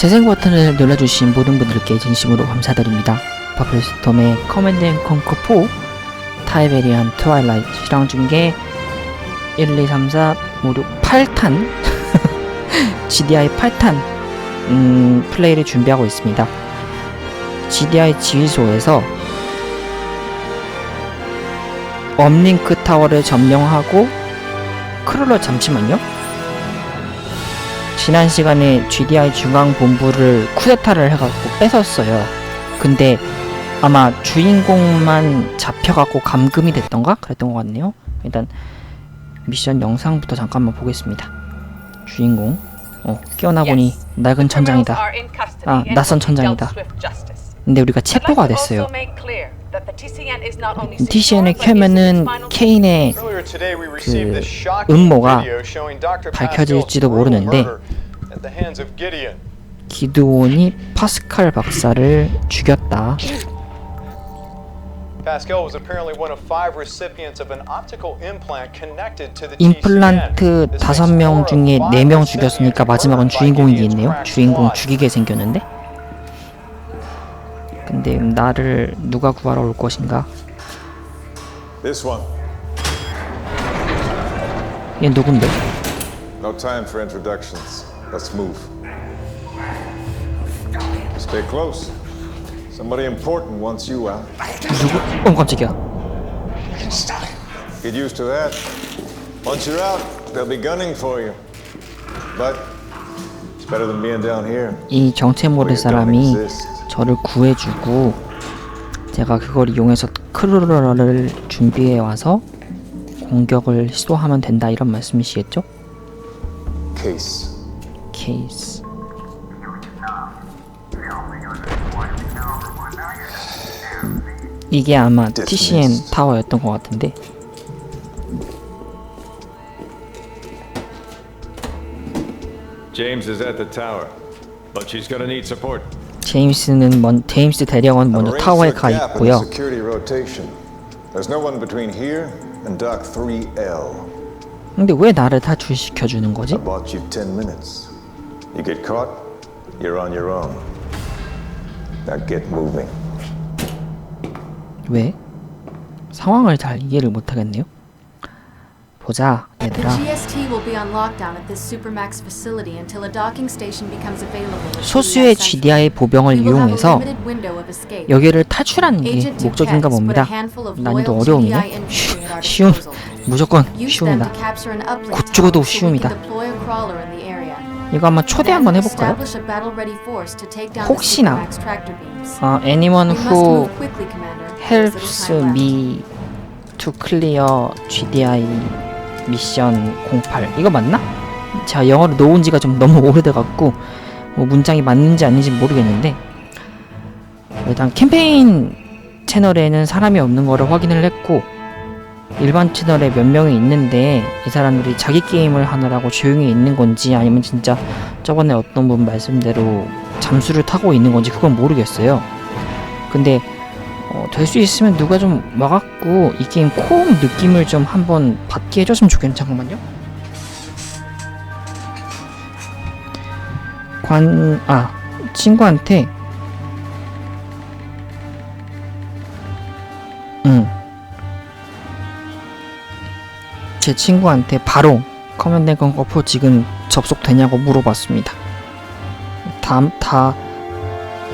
재생 버튼을 눌러주신 모든 분들께 진심으로 감사드립니다. 버플스톰의 커맨드 앤 컨커 4 타이베리안 트와일라이트 실황 중계 1, 2, 3, 4, 5, 6, 8탄 GDI 8탄 음, 플레이를 준비하고 있습니다. GDI 지휘소에서 업링크 타워를 점령하고 크롤러 잠시만요. 지난 시간에 GDI 중앙 본부를 쿠데타를 해갖고 뺏었어요. 근데 아마 주인공만 잡혀갖고 감금이 됐던가 그랬던 것 같네요. 일단 미션 영상부터 잠깐만 보겠습니다. 주인공 어 깨어나 보니 낡은 천장이다. 아, 낯선 천장이다. 근데 우리가 체포가 됐어요. TCN을 켜면은 케인의 그 음모가 밝혀질지도 모르는데 기드온이 파스칼 박사를 죽였다. 임플란트 TCN. 다섯 명 중에 네명 죽였으니까 마지막은 주인공이겠네요. 주인공 죽이게 생겼는데. 근데 나를 누가 구하러 올 것인가? This one. 얘 누군데? No time for introductions. Let's move. Stay close. Somebody important wants you out. 누구? 어 깜짝이야. Get used to that. Once you're out, they'll be gunning for you. But it's better than being down here. 이 정체 모를 사람이. 저를 구해주고 제가 그걸 이용해서 크루러를 준비해 와서 공격을 시도하면 된다 이런 말씀이시겠죠? Case. 케이스. 이게 아마 TCN 타워였던 것 같은데 James is at the tower, but she's gonna need support. 제임스는 먼 제임스 대령은 먼저 타워에 가 있고요. security rotation. There's no one between here and Dock 3L. 근데 왜 나를 탈출시켜 주는 거지? I bought you 10 minutes. You get caught, you're on your own. Now get moving. 왜? 상황을 잘 이해를 못 하겠네요. 보자, 얘들아. GST will be on lockdown at this Supermax facility until a docking station becomes available. at 소수의. GDI 보병을 이용해서. 여기를 탈출하는 게 목적인가 봅니다. 난이도 쉬움, disposal. 무조건 uplink 곧 죽어도 area. 이거 한번 초대 한번 해볼까요? 혹시나. 어, anyone who helps me to clear GDI 미션 08 이거 맞나? 제가 영어를 놓은 지가 좀 너무 오래돼갖고 뭐 문장이 맞는지 아닌지 모르겠는데 일단 캠페인 채널에는 사람이 없는 거를 확인을 했고 일반 채널에 몇 명이 있는데 이 사람들이 자기 게임을 하느라고 조용히 있는 건지 아니면 진짜 저번에 어떤 분 말씀대로 잠수를 타고 있는 건지 그건 모르겠어요. 근데 어, 될 수 있으면 누가 좀 와갖고 이 게임 코업 느낌을 좀 한번 받게 해줬으면 좋겠는 잠깐만요. 관, 아, 친구한테, 응. 제 친구한테 바로 커맨드 건거포 지금 접속되냐고 물어봤습니다. 다, 다,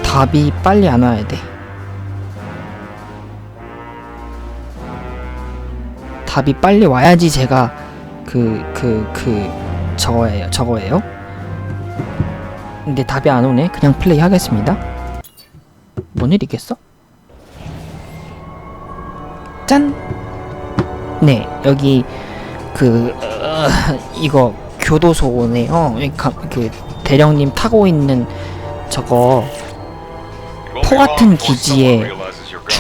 답이 빨리 안 와야 돼. 답이 빨리 와야지 제가 그 그 그 저거예요 저거예요 근데 답이 안 오네 그냥 플레이 하겠습니다 뭔 일 있겠어? 짠! 네 여기 그 어, 이거 교도소네요 이 가- 그 대령님 타고 있는 저거 포 같은 기지에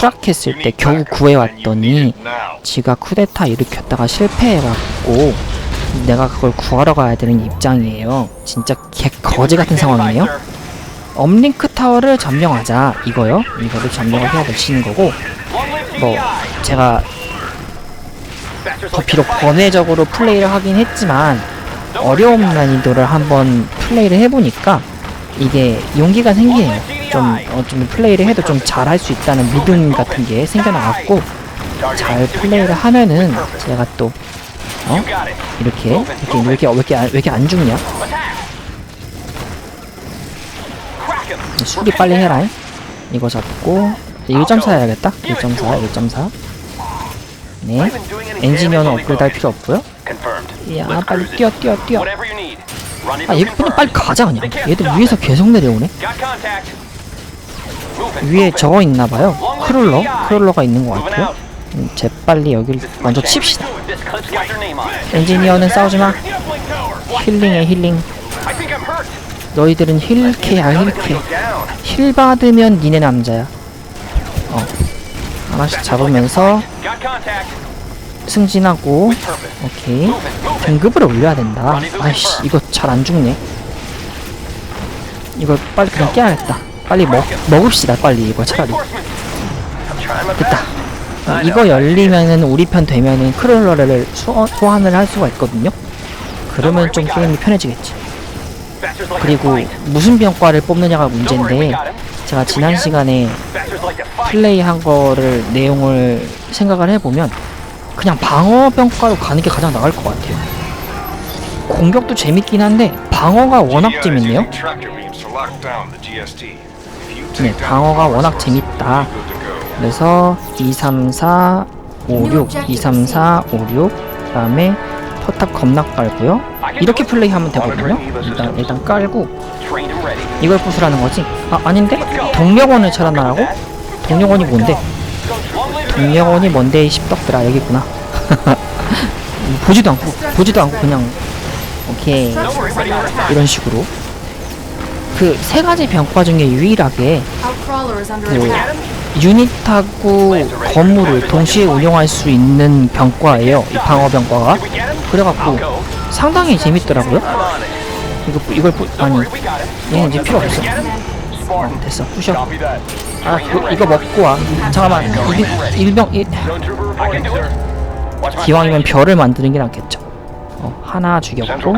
추락했을 때 겨우 구해왔더니 지가 쿠데타 일으켰다가 실패해갖고 내가 그걸 구하러 가야 되는 입장이에요. 진짜 개 거지 같은 상황이에요. 업링크 타워를 점령하자 이거요. 이거를 점령을 해야 되시는 거고 뭐 제가 더 비록 번외적으로 플레이를 하긴 했지만 어려움 난이도를 한번 플레이를 해보니까 이게 용기가 생기네요. 좀, 어, 좀 플레이를 해도 좀 잘할 수 있다는 믿음 같은 게 생겨나갖고 잘 플레이를 하면은 제가 또 어? 이렇게 이렇게 왜 이렇게 왜 이렇게 안, 왜 이렇게 안 죽냐? 수리 빨리 해라. 이거 잡고 1.4 해야겠다. 1.4, 1.4. 네. 엔지니어는 업그레이드 할 필요 없고요. 야, 빨리 뛰어, 뛰어, 뛰어. 아, 얘 그냥 빨리 가자 그냥. 얘들 위에서 계속 내려오네. 위에 저거 있나봐요. 크롤러, 크롤러가 있는 것 같아요. 음, 재빨리 여기를 먼저 칩시다. 엔지니어는 싸우지 마. 힐링해 힐링. 너희들은 힐케야 힐케. 힐 받으면 니네 남자야. 어. 하나씩 잡으면서 승진하고 오케이 등급을 올려야 된다 아이씨 이거 잘 안 죽네 이걸 빨리 그냥 깨야겠다 빨리 먹, 먹읍시다 빨리 이거 차라리 됐다 어, 이거 열리면은 우리 편 되면은 크롤러를 소, 소환을 할 수가 있거든요 그러면 좀 게임이 편해지겠지 그리고 무슨 병과를 뽑느냐가 문제인데 제가 지난 시간에 플레이한 거를 내용을 생각을 해보면 그냥 방어 병과로 가는 게 가장 나을 것 같아요. 공격도 재밌긴 한데 방어가 워낙 재밌네요. 네, 방어가 워낙 재밌다. 그래서 2, 3, 4, 5, 6, 2, 3, 4, 5, 6 그 다음에 포탑 겁나 깔고요. 이렇게 플레이하면 되거든요. 일단 일단 깔고 이걸 부수라는 거지? 아 아닌데? 동력원을 찾아나라고? 동력원이 뭔데? 동력원이 뭔데 이 십덕들아 여기 있구나 보지도 않고 보지도 않고 그냥 오케이 이런 식으로 그 세 가지 병과 중에 유일하게 그. 유닛하고 건물을 동시에 운영할 수 있는 병과예요. 이 방어 병과가. 그래갖고 상당히 재밌더라고요. 이거 부- 이걸 부, 아니 얘는 이제 필요 없어. 어, 됐어. 부셔. 아 이거, 이거 먹고 와. 잠깐만. 일, 일병 일, 기왕이면 별을 만드는 게 낫겠죠. 어, 하나 죽여보고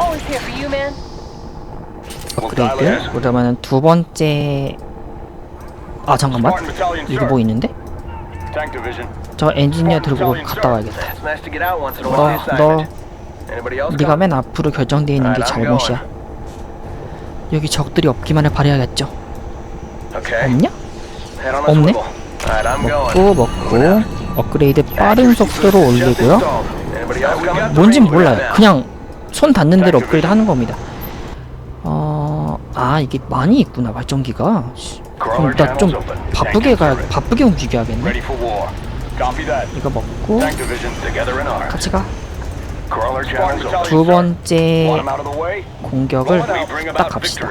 Always here for you, man. 업그레이드 그러면은 두 번째 아 잠깐만 이거 뭐 있는데? Tank division. 저 엔지니어 들고 갔다 와야겠다 It's nice to get out once in a 너, while. 너 Anybody else? 네가 맨 앞으로 결정되어 있는 게 잘못이야 여기 적들이 없기만을 바라야겠죠 Okay. 없냐? Head on a 없네? swivel. Alright, I'm going. 먹고 먹고 업그레이드 빠른 속도로 올리고요? 뭔진 몰라요 그냥 손 닿는 대로 업그레이드 하는 겁니다 어... 아 이게 많이 있구나 발전기가 씨, 그럼 나 좀 바쁘게 가 바쁘게 움직여야겠네. 이거 먹고. 같이 가 두. 번째? 공격을 딱 갑시다.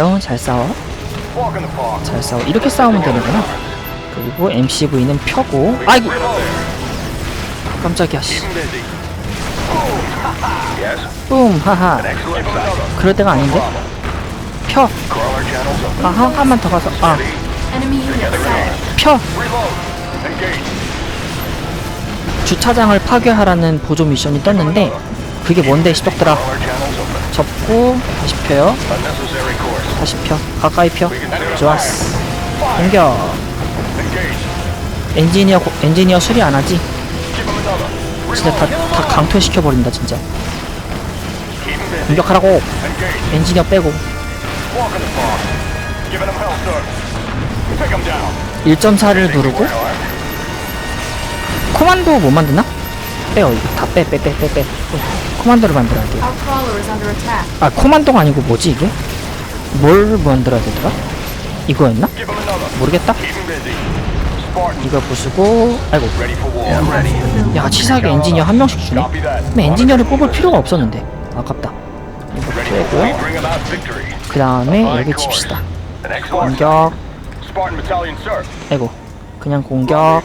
어, 잘 싸워. 잘 싸워 이렇게 싸우면 되는구나 그리고 MCV는 펴고 아이고 깜짝이야 씨. 뿜 하하. 그럴 때가 아닌데 펴. 아, 한, 한만 더 가서 아. 펴. 주차장을 파괴하라는 보조 미션이 떴는데 그게 뭔데 open. 접고 다시 펴요. 다시 펴 가까이 펴 좋았어 공격. 엔지니어 고- 엔지니어 수리 안 하지 Give 'em another. 진짜 다, 다 강퇴시켜 버린다 진짜. 공격하라고. 엔지니어 빼고 Walk in the park. Giving 'em hell, sir. Take 'em down. 1.4를 누르고 코만도 못 만드나? 빼요 이거 다 빼 빼 빼 빼빼 코만도를 만들어야 돼요. 아 코만도가 아니고 뭐지 이게? 뭘 만들어야 되더라? 이거였나? 모르겠다 이걸 부수고 아이고. 야 치사하게 엔지니어 한 명씩 주네. 근데 엔지니어를 뽑을 필요가 없었는데 아깝다 이거 Ready for 빼고 we bring about victory. 그 다음에 여기 칩시다 공격. 아이고 그냥 공격.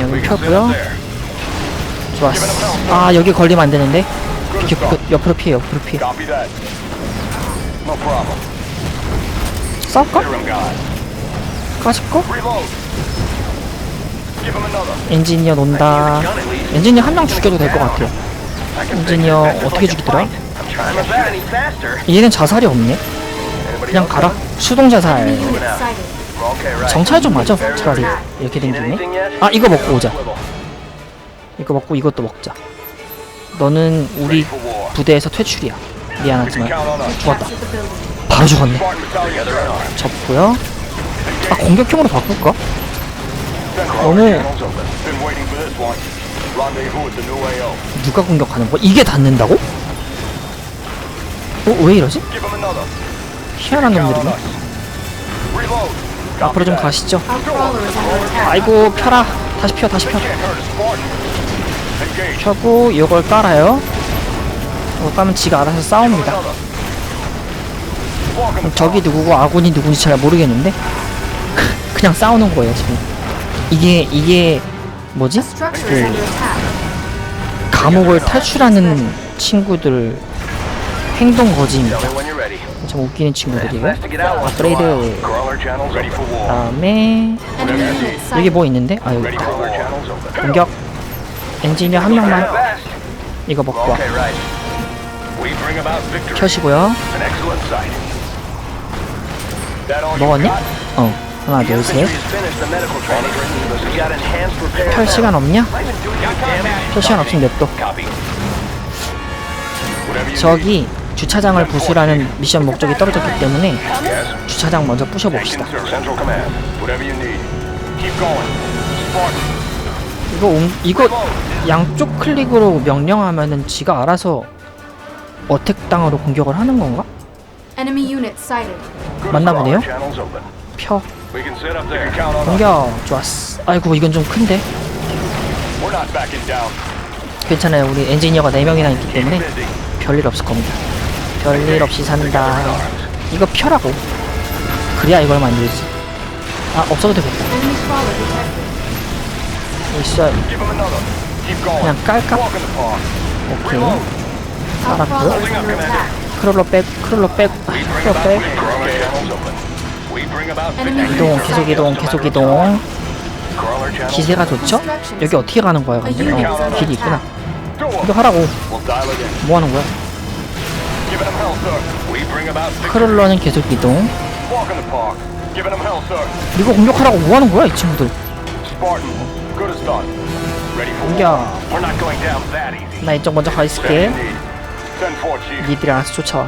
여기 펴고요. 좋았어 아 여기 걸리면 안 되는데 옆, 옆, 옆으로 피해 옆으로 피해. 싸울까? Another. 엔지니어 논다. 엔지니어 한 명 죽여도 될 것 같아요. 엔지니어 어떻게 죽이더라? 얘는 자살이 없네. 그냥 가라. 수동 자살. 정찰 좀 하죠. 차라리 이렇게 된 김에. 아 이거 먹고 오자. 이거 먹고 이것도 먹자. 너는 우리 부대에서 퇴출이야. 미안하지만. 죽었다. 바로 죽었네. 접고요. 아 공격형으로 바꿀까? 너무. 누가 공격하는 거야? 이게 닿는다고? 어 왜 이러지? 희한한 놈들이네. 앞으로 좀 가시죠. 아이고 펴라. 다시 펴 다시 펴. 펴고 이걸 깔아요. 이거 까면 지가 알아서 싸웁니다. 적이 누구고 아군이 누군지 잘 모르겠는데 그냥 싸우는 거예요 지금. 이게 이게 뭐지? Attack. 감옥을 탈출하는 친구들 행동 거지입니다. 참 웃기는 a 업그레이드. 다음에 여기. 뭐 있는데? 아 여기 open. 공격 엔지니어 한 명만. 이거 먹고 와. 켜시고요. 먹었니? 어 하나 둘셋. 펼 시간 없냐? 펼 시간 없으면 냅둬 저기 주차장을 부수라는 미션 목적이 떨어졌기 때문에. 주차장 먼저 부셔봅시다. 이거 옮- 이거 양쪽 클릭으로 명령하면은 지가 알아서 어택 당으로 공격을 하는 건가? Enemy unit sighted. 맞나 보네요 Crawler channels open. 펴. 공격 좋았어 아이고 이건 좀 큰데. 괜찮아요 우리 엔지니어가 4명이나 있기 때문에. 별일 없을 겁니다 별일 없이 산다 이거 펴라고 그래야 이걸 만들지 아 없어도 되겠다. 있어. 그냥 깔까? 오케이 attack. 크롤러 백 크롤러 백 크롤러 백 이동 계속. 이동 계속 이동. 기세가 좋죠? 여기 어떻게 가는 거야 근데 어, 길이 있구나 이거 하라고. 뭐 하는 거야. 크롤러는 계속 이동. 이거 공격하라고 뭐 하는 거야 이 친구들 공격. 나 이쪽 먼저 가 있을게. 니들이 알아서 쫓아와?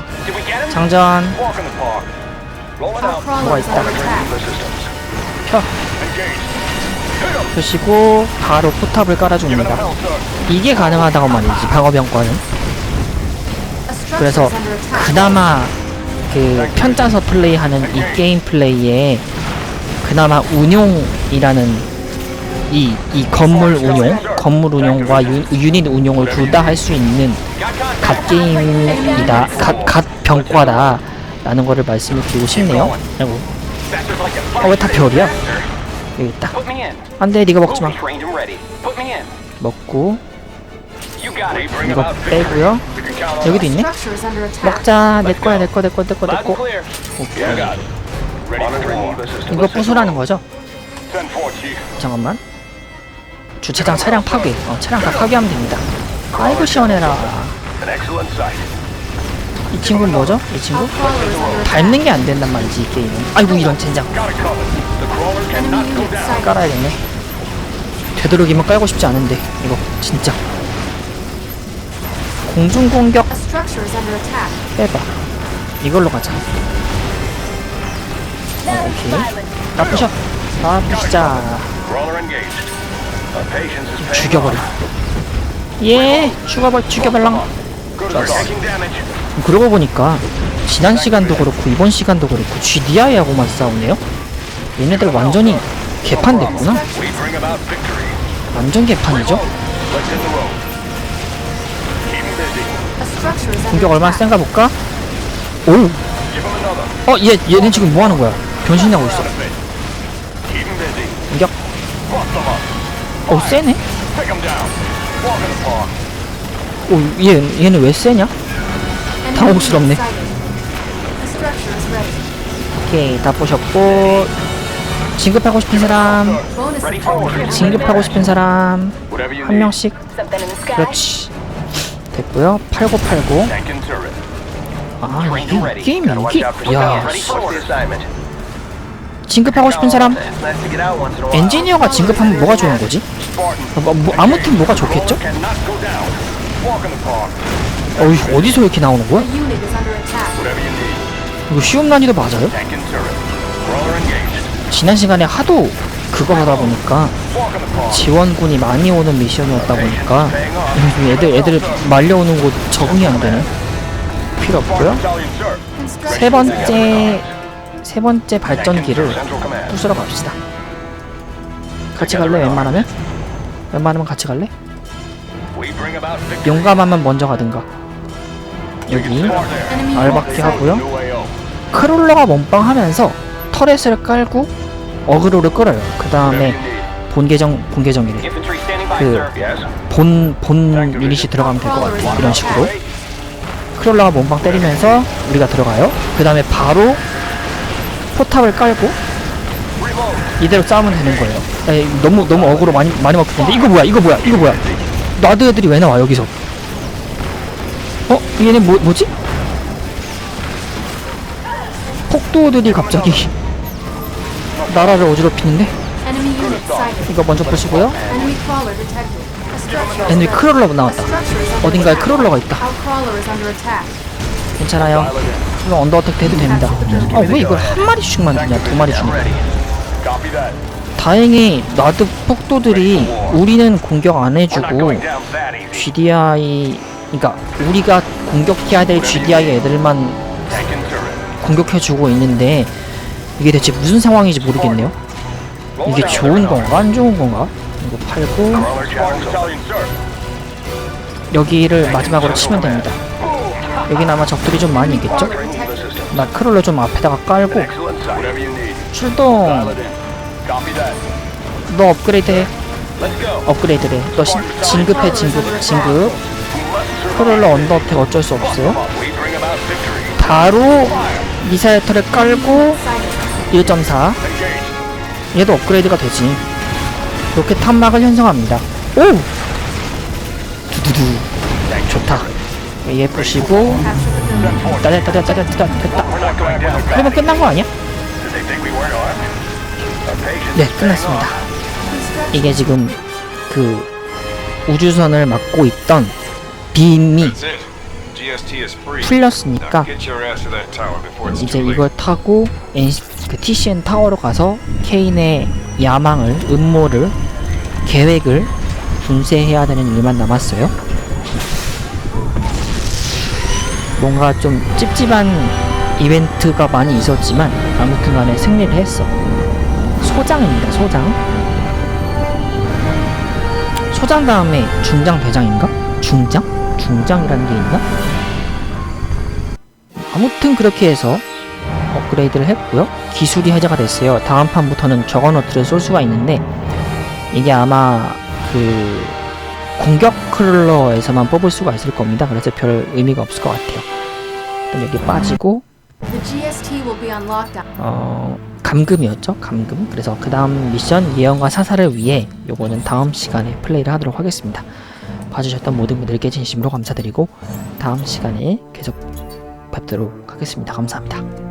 장전 뭐가 있다. 펴. 표시고 바로 포탑을 깔아줍니다. 이게 가능하다고 말이지 방어병과는 그래서. 그나마 그 편짜서 플레이하는 이 게임 플레이에 그나마 운용이라는 이, 이 건물 운용, 건물 운용과 유, 유닛 운용을 둘 다 할 수 있는 갓 게임이다, 갓, 갓 병과다 라는 거를 말씀을 드리고 싶네요. 아이고. 어, 왜다 별이야? 여기 있다. Put me in. 안 돼, 네가 먹지 마. Trained and ready. Put me in. 먹고, 이거. 빼고요. 여기도 있네? 먹자. 내 거야, 내 거, 내 거, 내 거, 내 Loud and 거. clear. 오케이. You got it. Ready for Monitoring war. Eva systems. 이거 부수라는 거죠? 잠깐만. 주차장 차량 파괴. 어, 차량 다 파괴하면 됩니다. 아이고 시원해라. 이 친구는 뭐죠? 이 친구? 밟는 게 안 된단 말이지 이 게임은. 아이고 이런 젠장. 깔아야겠네. 되도록이면 깔고 싶지 않은데 이거 진짜. 공중 공격 A structure is under attack. 빼봐. 이걸로 가자. 어, 오케이. 나쁘셔. 나쁘시자. 죽여버려. 예, 죽여버 죽여발랑. Good 좋았어. 그러고 보니까 지난 시간도 그렇고 이번 시간도 그렇고 GDI하고만 싸우네요. 얘네들 완전히 개판됐구나. 완전 개판이죠. 공격 얼마나. 센가 볼까? 오. 어, 얘 얘는 지금 뭐 하는 거야? 변신하고 있어. 공격. 오, 세네. 오, 얘 얘는 왜 세냐? 당혹스럽네. 오케이, 다 부셨고 진급하고 싶은 사람. 진급하고 싶은 사람 한. 명씩? 그렇지 됐고요 8989 Tank and turret. 아 이게 out for 야. 진급하고 싶은 사람. 엔지니어가 진급하면 뭐가 좋은 거지? 어, 뭐, 뭐, 아무 팀 뭐가 좋겠죠? 어이 어디서 이렇게 나오는 거야? 이거 쉬운 난이도 맞아요? 지난 시간에 하도 그거 하다 보니까. 지원군이 많이 오는 미션이었다 보니까 애들 애들 말려오는 곳 적응이 안 되네. 필요 없고요. 세 번째 세 번째 발전기를. 부수러 갑시다. 같이 갈래? 웬만하면? 웬만하면 같이 갈래? 용감하면 먼저 가든가. 여기 unit 하고요. 크롤러가 몸빵하면서 터렛을 깔고 어그로를 끌어요. 그 다음에 본 계정 본 계정이래. Infantry standing by, 그 sir. Yes. 본본 유닛이 들어가면 될 것 같아. 이런 식으로. 크롤러가 몸빵 때리면서 우리가 들어가요. 그 다음에 바로 포탑을 깔고 이대로 싸우면 되는 거예요. 에이, 너무 너무 어그로 많이 많이 때문에 이거 뭐야? 이거 뭐야? 이거 뭐야? 나드 애들이 왜 나와 여기서? 어? 얘네 뭐 뭐지? 폭도들이 갑자기 나라를 어지럽히는데. 이거 먼저 보시고요. Down. 크롤러 나왔다. 어딘가에. 크롤러가 있다. 괜찮아요. 이거 언더어택 돼도 됩니다. 아 왜 이걸 한 마리씩 만드냐? 두 마리 that. 다행히 나드 폭도들이 우리는 공격 안 해주고. GDI 그러니까 우리가 공격해야 될 GDI 애들만. 공격해주고 있는데 이게 대체 무슨 상황인지 모르겠네요. 이게 좋은 건가 안 좋은 건가? 이거 팔고. 여기를 마지막으로 치면 됩니다. 여기는 아마 적들이 좀 많이 있겠죠? 나 크롤러 좀 앞에다가 깔고. 출동. 너 업그레이드 해. Let's go. 업그레이드래. 너 신, 진급해 진급 진급. 크롤러 언더어택 어쩔 수 없어요. 바로 미사일 터렛 깔고 Sighted. 1.4 Engage. 얘도 업그레이드가 되지 로켓 탐막을 형성합니다 오! 두두두 좋다 얘 부시고 따다 따다 따다 따다 됐다 그러면 끝난 거 아니야? 네 끝났습니다. 이게 지금 그 우주선을 맡고 있던 빔이. 풀렸으니까 이제. 이걸 타고 NC, 그 TCN 타워로 가서 케인의 야망을 음모를 계획을 분쇄해야 되는 일만 남았어요. 뭔가 좀 찝찝한 이벤트가 많이 있었지만 아무튼간에 승리를 했어. 소장입니다. 소장. 소장 다음에 중장 대장인가? 중장? 중장이라는 게 있나? 아무튼 그렇게 해서 업그레이드를 했고요. 기술이 해제가 됐어요. 다음 판부터는 저거너트를 쏠 수가 있는데 이게 아마 그 공격 클러에서만 뽑을 수가 있을 겁니다. 그래서 별 의미가 없을 것 같아요. 일단 여기 빠지고. 어 감금이었죠. 감금. 그래서 그 다음 미션 예언과 사사를 위해 요거는 다음 시간에 플레이를 하도록 하겠습니다. 봐주셨던 모든 분들께 진심으로 감사드리고 다음 시간에 계속 뵙도록 하겠습니다. 감사합니다.